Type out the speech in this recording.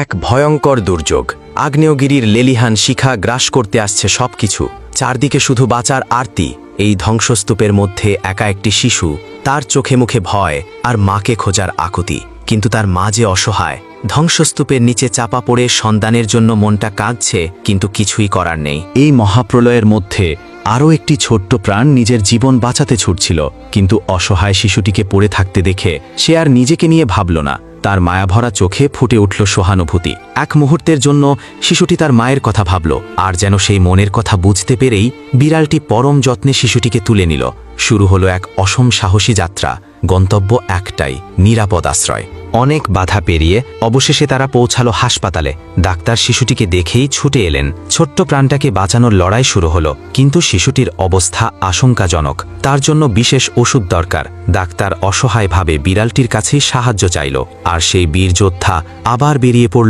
এক ভয়ঙ্কর দুর্যোগ। আগ্নেয়গিরির লেলিহান শিখা গ্রাস করতে আসছে সবকিছু। চারদিকে শুধু বাঁচার আরতি। এই ধ্বংসস্তূপের মধ্যে একা একটি শিশু, তার চোখে মুখে ভয় আর মাকে খোঁজার আকুতি। কিন্তু তার মা যে অসহায়, ধ্বংসস্তূপের নিচে চাপা পড়ে সন্তানের জন্য মনটা কাঁদছে, কিন্তু কিছুই করার নেই। এই মহাপ্রলয়ের মধ্যে আরও একটি ছোট্ট প্রাণ নিজের জীবন বাঁচাতে ছুটছিল, কিন্তু অসহায় শিশুটিকে পড়ে থাকতে দেখে সে আর নিজেকে নিয়ে ভাবল না। তার মায়াভরা চোখে ফুটে উঠল সহানুভূতি। এক মুহূর্তের জন্য শিশুটি তার মায়ের কথা ভাবল, আর যেন সেই মনের কথা বুঝতে পেরেই বিড়ালটি পরম যত্নে শিশুটিকে তুলে নিল। শুরু হলো এক অসম সাহসী যাত্রা, গন্তব্য একটাই, নিরাপদ আশ্রয়। অনেক বাধা পেরিয়ে অবশেষে তারা পৌঁছালো হাসপাতালে। ডাক্তার শিশুটিকে দেখেই ছুটে এলেন। ছোট্ট প্রাণটাকে বাঁচানোর লড়াই শুরু হলো, কিন্তু শিশুটির অবস্থা আশঙ্কাজনক। তার জন্য বিশেষ ওষুধ দরকার। ডাক্তার অসহায়ভাবে বিড়ালটির কাছেই সাহায্য চাইল। আর সেই বীর যোদ্ধা আবার বেরিয়ে পড়ল